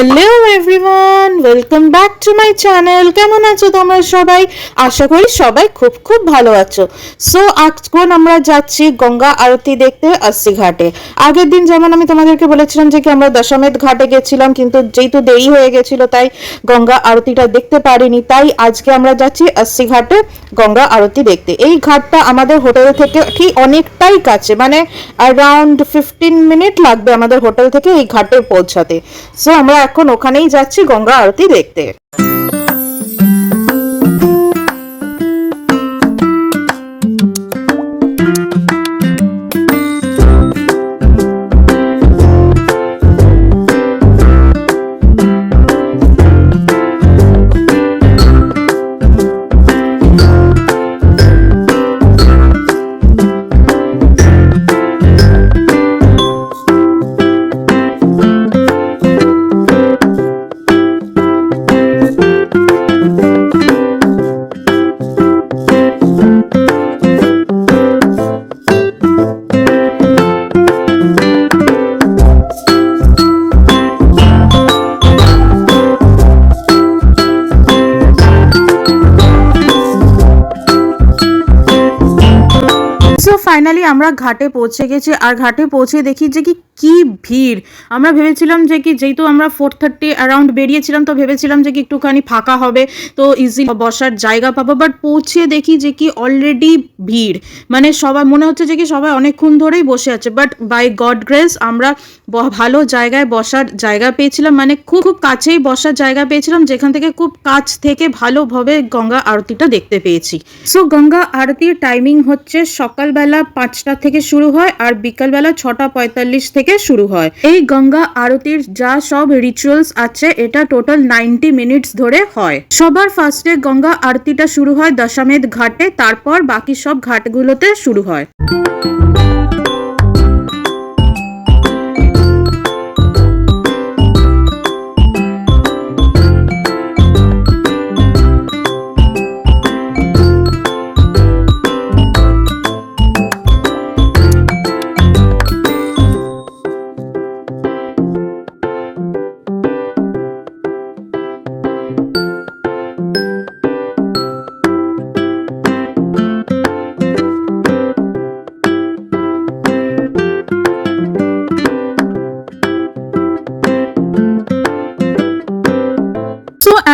Hello everyone. Welcome back to my channel কেমন আছো তোমরা সবাই? আশা করি সবাই খুব খুব ভালো আছো। সো এখন আমরা যাচ্ছি গঙ্গা আরতি দেখতে আসছি ঘাটে। আগের দিন যেমন আমি তোমাদেরকে বলেছিলাম যে কি আমরা দশমেধ ঘাটে গেছিলাম, কিন্তু যেহেতু দেরি হয়ে গেছিল, তাই গঙ্গা আরতিটা দেখতে পারিনি। তাই আজকে আমরা যাচ্ছি আসছি ঘাটে গঙ্গা আরতি দেখতে। এই ঘাটটা আমাদের হোটেল থেকে ঠিক অনেকটাই কাছে মানে অ্যারাউন্ড ফিফটিন মিনিট লাগবে আমাদের হোটেল থেকে এই ঘাটে পৌঁছাতে। সো আমরা এখন ওখানেই যাচ্ছি গঙ্গা আরতি দেখতে সো ফাইনালি আমরা ঘাটে পৌঁছে গেছি আর ঘাটে পৌঁছে দেখি যে কি কি ভিড়। আমরা ভেবেছিলাম যে কি, যেহেতু আমরা ফোর থার্টি অ্যারাউন্ড বেরিয়েছিলাম, তো ভেবেছিলাম যে কি একটুখানি ফাঁকা হবে, তো ইজি বসার জায়গা পাবো। বাট পৌঁছে দেখি যে কি অলরেডি ভিড়। মানে সবাই, মনে হচ্ছে যে কি সবাই অনেকক্ষণ ধরেই বসে আছে। বাট বাই গড গ্রেস আমরা ভালো জায়গায় বসার জায়গা পেয়েছিলাম। মানে খুব খুব কাছেই বসার জায়গা পেয়েছিলাম, যেখান থেকে খুব কাছ থেকে ভালোভাবে গঙ্গা আরতিটা দেখতে পেয়েছি। সো গঙ্গা আরতির টাইমিং হচ্ছে সকালবেলা পাঁচটা থেকে শুরু হয় আর বিকালবেলা ছটা পঁয়তাল্লিশ থেকে শুরু হয়। এই গঙ্গা আরতির যা সব রিচুয়ালস আছে, এটা টোটাল নাইনটি মিনিটস ধরে হয়। সবার ফার্স্টে গঙ্গা আরতিটা শুরু হয় দশামেধ ঘাটে, তারপর বাকি সব ঘাটগুলোতে শুরু হয়।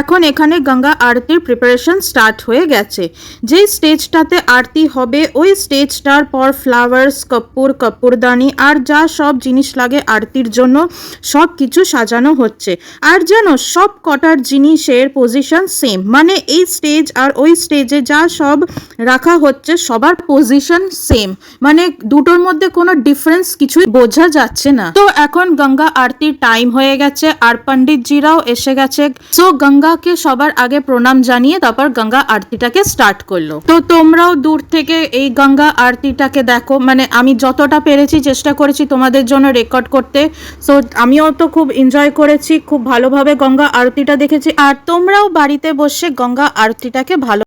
এখন এখানে গঙ্গা আরতির প্রিপারেশন স্টার্ট হয়ে গেছে। যে স্টেজটাতে আরতি হবে, ওই স্টেজটার পর ফ্লাওয়ার্স কর্পূর কর্পূরদানি আর যা সব জিনিস লাগে আরতির জন্য সব কিছু সাজানো হচ্ছে। আর যেন সব কটার জিনিসের পজিশন সেম মানে এই স্টেজ আর ওই স্টেজে যা সব রাখা হচ্ছে সবার পজিশন সেম মানে দুটোর মধ্যে কোনো ডিফারেন্স কিছুই বোঝা যাচ্ছে না। তো এখন গঙ্গা আরতির টাইম হয়ে গেছে, আর পণ্ডিতজিরাও এসে গেছে। সো গঙ্গাকে সবার আগে প্রণাম জানিয়ে তারপর গঙ্গা আরতিটাকে স্টার্ট করল। তো তোমরাও দূর থেকে এই গঙ্গা আরতিটাকে দেখো। মানে আমি যতটা পেরেছি চেষ্টা করেছি তোমাদের জন্য রেকর্ড করতে। সো আমিও তো খুব এনজয় করেছি, খুব ভালোভাবে গঙ্গা আরতিটা দেখেছি। আর তোমরাও বাড়িতে বসে গঙ্গা আরতিটাকে ভালো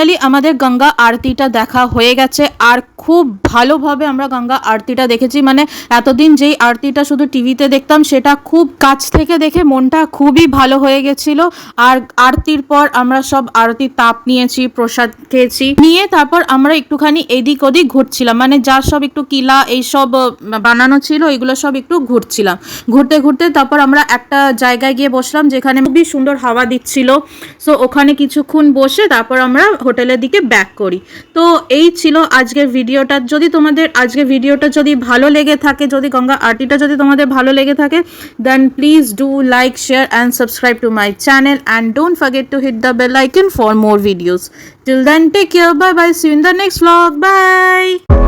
ফাইনালি আমাদের গঙ্গা আরতিটা দেখা হয়ে গেছে। আর খুব ভালোভাবে আমরা গঙ্গা আরতিটা দেখেছি। মানে এতদিন যেই আরতিটা শুধু টিভিতে দেখতাম, সেটা খুব কাছ থেকে দেখে মনটা খুবই ভালো হয়ে গেছিল। আর আরতির পর আমরা সব আরতির তাপ নিয়েছি, প্রসাদ খেয়েছি। নিয়ে তারপর আমরা একটুখানি এদিক ওদিক ঘুরছিলাম। মানে যা সব একটু কিলা এইসব বানানো ছিল, এগুলো সব একটু ঘুরছিলাম। ঘুরতে ঘুরতে তারপর আমরা একটা জায়গায় গিয়ে বসলাম, যেখানে খুবই সুন্দর হাওয়া দিচ্ছিল। সো ওখানে কিছুক্ষণ বসে তারপর আমরা হোটেলের দিকে ব্যাক করি। তো এই ছিল আজকের ভিডিওটা যদি তোমাদের আজকের ভিডিওটা যদি ভালো লেগে থাকে, যদি গঙ্গা আরটিটা যদি তোমাদের ভালো লেগে থাকে then please do like share and subscribe to my channel and don't forget to hit the bell icon for more videos till then take care bye bye see in the next vlog. Bye